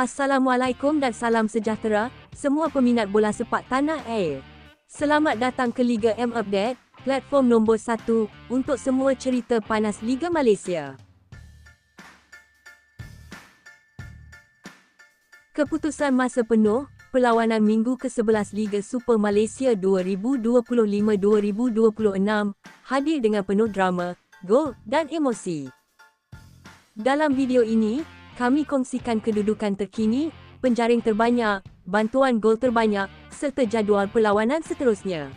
Assalamualaikum dan salam sejahtera, semua peminat bola sepak tanah air. Selamat datang ke Liga M Update, platform nombor 1 untuk semua cerita panas Liga Malaysia. Keputusan masa penuh, perlawanan minggu ke-11 Liga Super Malaysia 2025-2026 hadir dengan penuh drama, gol dan emosi. Dalam video ini, kami kongsikan kedudukan terkini, penjaring terbanyak, bantuan gol terbanyak serta jadual perlawanan seterusnya.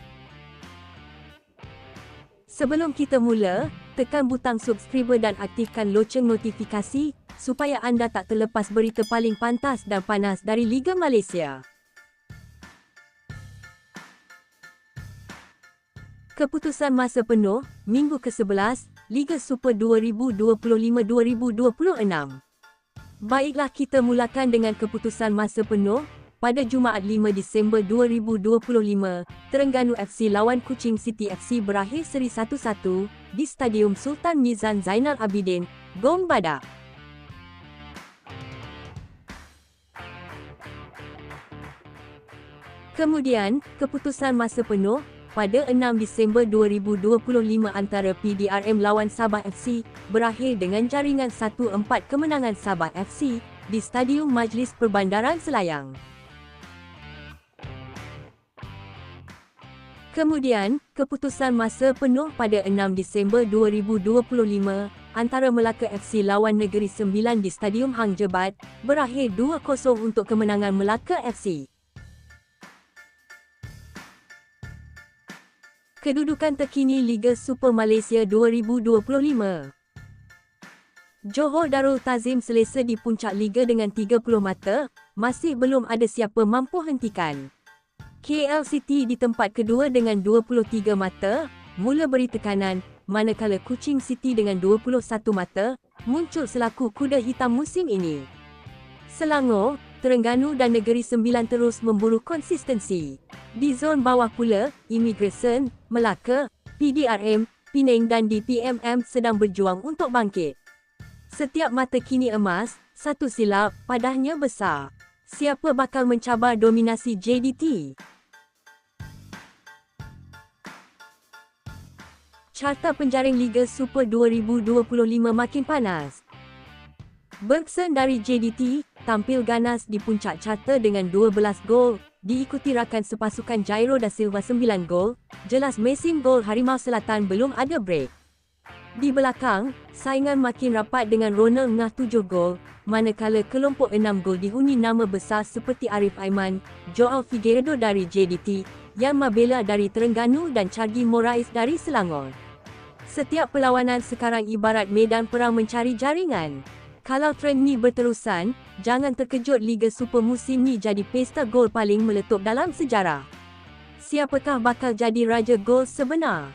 Sebelum kita mula, tekan butang subscribe dan aktifkan loceng notifikasi supaya anda tak terlepas berita paling pantas dan panas dari Liga Malaysia. Keputusan masa penuh, minggu ke-11, Liga Super 2025-2026. Baiklah kita mulakan dengan keputusan masa penuh. Pada Jumaat 5 Disember 2025, Terengganu FC lawan Kuching City FC berakhir seri 1-1 di Stadium Sultan Mizan Zainal Abidin, Gong Badak. Kemudian, keputusan masa penuh pada 6 Disember 2025 antara PDRM lawan Sabah FC berakhir dengan jaringan 1-4 kemenangan Sabah FC di Stadium Majlis Perbandaran Selayang. Kemudian, keputusan masa penuh pada 6 Disember 2025 antara Melaka FC lawan Negeri Sembilan di Stadium Hang Jebat berakhir 2-0 untuk kemenangan Melaka FC. Kedudukan terkini Liga Super Malaysia 2025. Johor Darul Tazim selesa di puncak Liga dengan 30 mata, masih belum ada siapa mampu hentikan. KL City di tempat kedua dengan 23 mata, mula beri tekanan, manakala Kuching City dengan 21 mata, muncul selaku kuda hitam musim ini. Selangor, Terengganu dan Negeri Sembilan terus memburu konsistensi. Di zon bawah pula, Immigration, Melaka, PDRM, Penang dan DPMM sedang berjuang untuk bangkit. Setiap mata kini emas, satu silap, padahnya besar. Siapa bakal mencabar dominasi JDT? Carta penjaring Liga Super 2025 makin panas. Bergson dari JDT tampil ganas di puncak carta dengan 12 gol, diikuti rakan sepasukan Jairo da Silva 9 gol, jelas mesin gol Harimau Selatan belum ada break. Di belakang, saingan makin rapat dengan Ronald Ngah 7 gol, manakala kelompok 6 gol dihuni nama besar seperti Arif Aiman, Joel Figueredo dari JDT, Yan Mabela dari Terengganu dan Chargi Morais dari Selangor. Setiap perlawanan sekarang ibarat medan perang mencari jaringan. Kalau trend ni berterusan, jangan terkejut Liga Super musim ni jadi pesta gol paling meletup dalam sejarah. Siapakah bakal jadi raja gol sebenar?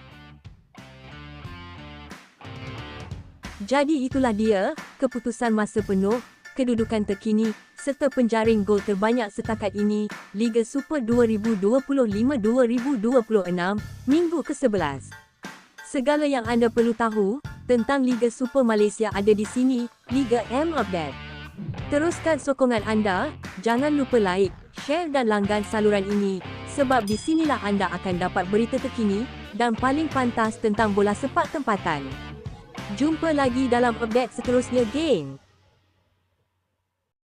Jadi itulah dia, keputusan masa penuh, kedudukan terkini, serta penjaring gol terbanyak setakat ini, Liga Super 2025-2026, minggu ke-11. Segala yang anda perlu tahu, tentang Liga Super Malaysia ada di sini, Liga M Update. Teruskan sokongan anda, jangan lupa like, share dan langgan saluran ini, sebab di sinilah anda akan dapat berita terkini dan paling pantas tentang bola sepak tempatan. Jumpa lagi dalam update seterusnya, geng.